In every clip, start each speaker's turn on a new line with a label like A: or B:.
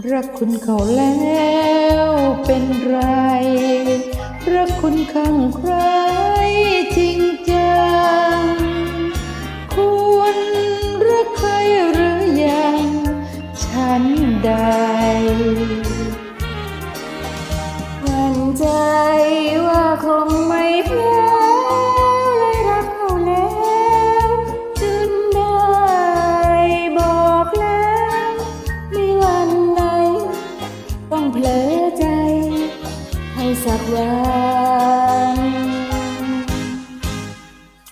A: รักคุณเขาแล้วเป็นไร รักคุณข้างใครจริงจังคุณรักใครหรือยัง ฉัน
B: ได้ สักวัน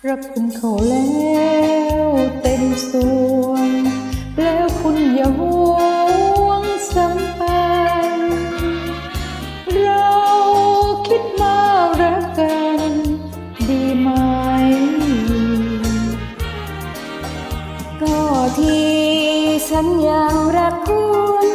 A: รักคุณเขาแล้วเต็มส่วน แล้วคุณอย่าห่วงสัมพันธ์เราคิดมารักกันดีไหม
B: ก็ที่ฉันยังรักคุณ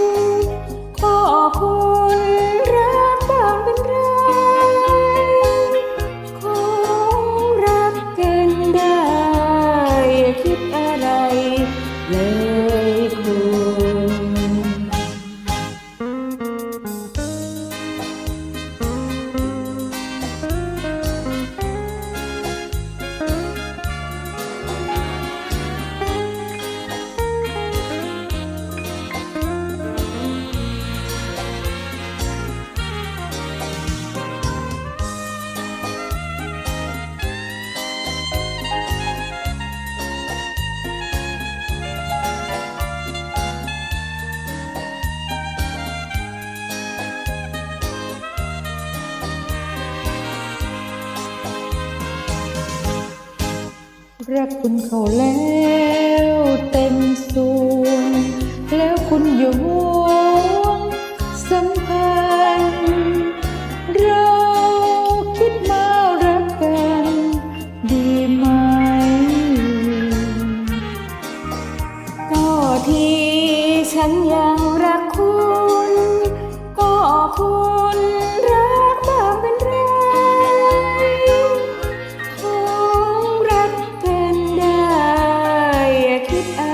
B: รักคุณเขาแล้วเต็มส่วนแล้วคุณอย่าห่วงสัมพันธ์เรา
A: คิดมารักกันดีไหม ก็ที่ฉันยัง คิด